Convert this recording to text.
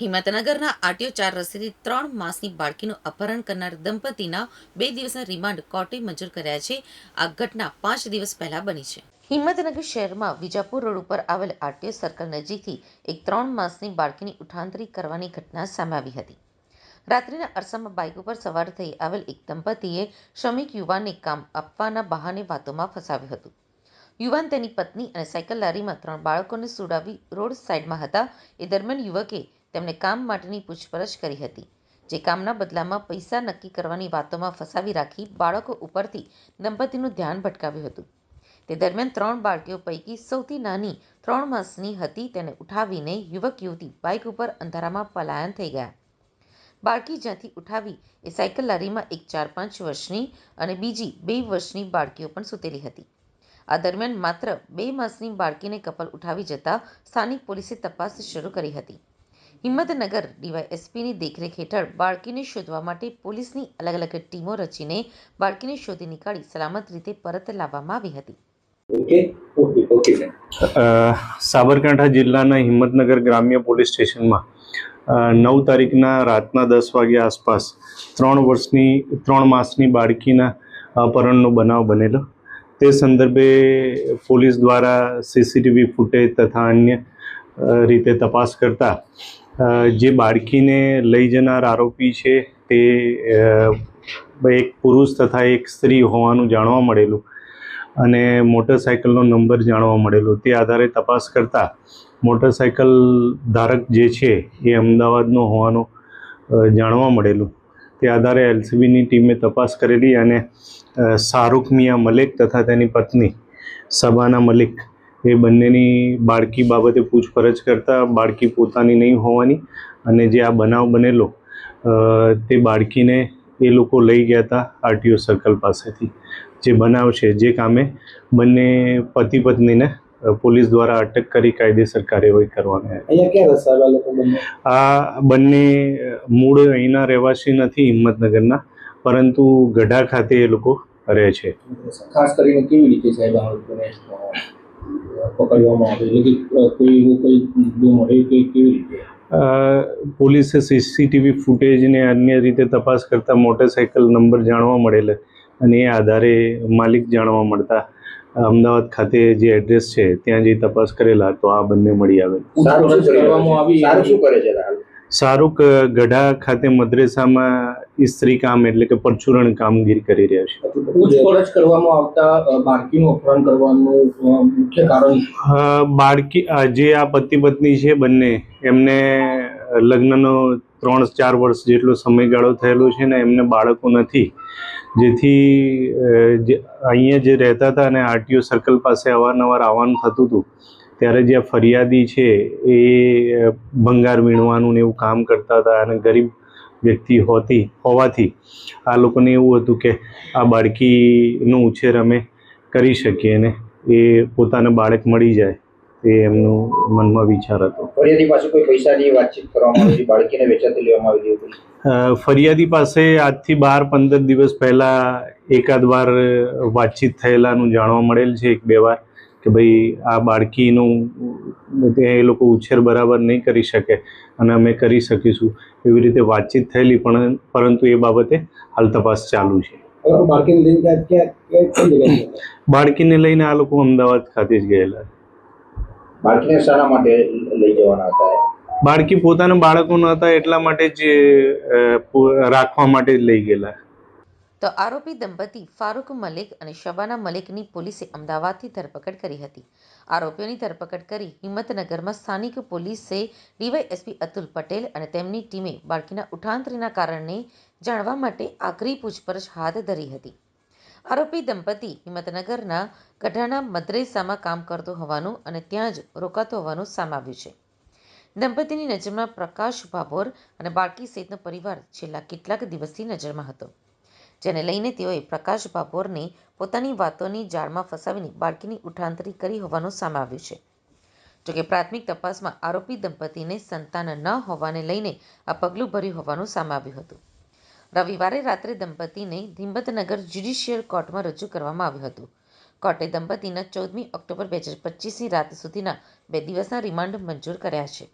હિંમતનગરના આટીઓ ચાર રસ્તેથી ત્રણ માસની બાળકીનું અપહરણ કરનાર દંપતીના બે દિવસના રિમાન્ડ કોર્ટે મંજૂર કર્યા છે. આ ઘટના પાંચ દિવસ પહેલા બની છે. હિંમતનગર શહેરમાં વિજાપુર રોડ ઉપર આવેલ આરટીઓ સર્કલ નજીકથી એક ત્રણ માસની બાળકીની ઉઠાંતરી કરવાની ઘટના સામે આવી હતી. રાત્રિના અરસામાં બાઇક ઉપર સવાર થઈ આવેલ એક દંપતીએ શ્રમિક યુવાનને કામ આપવાના બહાને વાતોમાં ફસાવ્યું હતું. યુવાન તેની પત્ની અને સાયકલ લારીમાં ત્રણ બાળકોને સુડાવી રોડ સાઈડમાં હતા. એ દરમિયાન યુવકે તેમને કામ માટેની પૂછપરછ કરી હતી, જે કામના બદલામાં પૈસા નક્કી કરવાની વાતોમાં ફસાવી રાખી બાળકો ઉપરથી દંપતીનું ધ્યાન ભટકાવ્યું હતું. તે દરમિયાન ત્રણ બાળકીઓ પૈકી સૌથી નાની ત્રણ માસની હતી તેને ઉઠાવીને યુવક યુવતી બાઇક ઉપર અંધારામાં પલાયન થઈ ગયા. બાળકી જ્યાંથી ઉઠાવી એ સાયકલ લારીમાં એક ચાર પાંચ વર્ષની અને બીજી બે વર્ષની બાળકીઓ પણ સૂતેલી હતી. આ દરમિયાન માત્ર બે માસની બાળકીને કપલ ઉઠાવી જતા સ્થાનિક પોલીસે તપાસ શરૂ કરી હતી. હિંમતનગર ડીવાયએસપીની દેખરેખ હેઠળ બાળકીને શોધવા માટે પોલીસની અલગ અલગ ટીમો રચીને બાળકીને શોધી નીકાળી સલામત રીતે પરત લાવવામાં આવી હતી. ઓકે? ઓકે ઓકે સર અ, સાબરકાંઠા જિલ્લાના હિંમતનગર ગ્રામ્ય પોલીસ સ્ટેશનમાં નવ તારીખના રાતના દસ વાગ્યા આસપાસ ત્રણ વર્ષની ત્રણ માસની બાળકીના અપહરણનો બનાવ બનેલો. તે સંદર્ભે પોલીસ દ્વારા સીસીટીવી ફૂટેજ તથા અન્ય રીતે તપાસ કરતા જે બાળકીને લઈ જનાર આરોપી છે તે એક પુરુષ તથા એક સ્ત્રી હોવાનું જાણવા મળેલું અને મોટરસાયકલનો નંબર જાણવા મળેલો. તે આધારે તપાસ કરતા મોટરસાયકલ ધારક જે છે એ અમદાવાદનો હોવાનું જાણવા મળેલું. તે આધારે એલસીબીની ટીમે તપાસ કરેલી અને શાહરૂખ મિયા મલિક તથા તેની પત્ની સબાના મલિક એ બંનેની બાળકી બાબતે પૂછપરછ કરતા બાળકી પોતાની નહીં હોવાની અને જે આ બનાવ બનેલો તે બાળકીને એ લોકો લઈ ગયા હતા આરટીઓ સર્કલ પાસેથી. જે બનાવ છે જે કામે બંને પતિ પત્નીને પોલીસ દ્વારા અટક કરી કાયદેસર કાર્યવાહી કરવાની આ બંને મૂળ અહીંના રહેવાસી નથી હિંમતનગરના પરંતુ ગઢા ખાતે એ લોકો રહે છે. ખાસ કરીને કેવી રીતે સાહેબ પકડવામાં આવે એટલે કે કોઈ એવું કોઈ મુદ્દો મળે કે કેવી રીતે? પોલીસે સીસીટીવી ફૂટેજ ને અન્ય રીતે તપાસ કરતા મોટરસાયકલ નંબર જાણવા મળેલ અને એ આધારે માલિક જાણવા મળતા અમદાવાદ ખાતે જે એડ્રેસ છે ત્યાં જઈ તપાસ કરેલા તો આ બંને મળી આવે. પૂછપરછ કરવામાં આવી? સારું છે? હાલ શાહરૂખ ગઢા ખાતે મદ્રેસામાં ઇસ્ત્રી કામ એટલે કે પરચુરણ કામગીરી કરી રહ્યા છે. પૂછપરછ કરવામાં આવતા બાળકીનું અપહરણ કરવાનું મુખ્ય કારણ બાળકી જે આ પતિ પત્ની છે બંને એમને લગ્નનો ત્રણ ચાર વર્ષ જેટલો સમયગાળો થયેલો છે ને એમને બાળકો નથી. જેથી અહીંયા જે રહેતા હતા અને આરટીઓ સર્કલ પાસે અવારનવાર આવવાનું થતું હતું ત્યારે જે આ ફરિયાદી છે એ ભંગાર વીણવાનું ને એવું કામ કરતા હતા અને ગરીબ વ્યક્તિ હોતી હોવાથી આ લોકોને એવું હતું કે આ બાળકીનો ઉછેર અમે કરી શકીએ ને એ પોતાને બાળક મળી જાય એ એમનું મનમાં વિચાર હતો. ફરિયાદી પાસે કોઈ પૈસાની વાતચીત કરવામાં આવી બાળકીને વેચાતી લેવામાં આવી હતી? ફરિયાદી પાસે આજથી બાર પંદર દિવસ પહેલાં એકાદ વાર વાતચીત થયેલાનું જાણવા મળેલ છે એક બે વાર. કે ભાઈ આ બાળકીનું એ લોકો ઉછેર બરાબર નહીં કરી શકે અને અમે કરી શકીશું. એવી રીતે વાતચીત થયેલી પણ પરંતુ એ બાબતે હાલ તપાસ ચાલુ છે. બાળકીને લઈને આ લોકો અમદાવાદ ખાતે જ ગયેલા. બાળકીને શાના માટે લઈ જવાના હતા? બાળકી પોતાના બાળકો ન હતા એટલા માટે જ રાખવા માટે જ લઈ ગયેલા. તો આરોપી દંપતી ફારૂક મલિક અને શબાના મલિકની પોલીસે અમદાવાદથી ધરપકડ કરી હતી. આરોપીઓની ધરપકડ કરી હિંમતનગરમાં સ્થાનિક પોલીસે ડીવાયએસપી અતુલ પટેલ અને તેમની ટીમે બાળકીના ઉઠાંતરીના કારણને જાણવા માટે આકરી પૂછપરછ હાથ ધરી હતી. આરોપી દંપતી હિંમતનગરના ગઢાના મદ્રેસામાં કામ કરતો હોવાનું અને ત્યાં જ રોકાતો હોવાનું સામે આવ્યું છે. દંપતીની નજરમાં પ્રકાશ ભાભોર અને બાળકી સહિતનો પરિવાર છેલ્લા કેટલાક દિવસથી નજરમાં હતો. જેને લઈને તેઓએ પ્રકાશ ભાભોરને પોતાની વાતોની જાળમાં ફસાવીને બાળકીની ઉઠાંતરી કરી હોવાનું સામે આવ્યું છે. જોકે પ્રાથમિક તપાસમાં આરોપી દંપતીને સંતાન ન હોવાને લઈને આ પગલું ભર્યું હોવાનું સામે આવ્યું હતું. રવિવારે રાત્રે દંપતીને હિંમતનગર જ્યુડિશિયલ કોર્ટમાં રજૂ કરવામાં આવ્યું હતું. કોર્ટે દંપતીના ચૌદમી ઓક્ટોબર બે હજાર પચીસની રાત સુધીના બે દિવસના રિમાન્ડ મંજૂર કર્યા છે.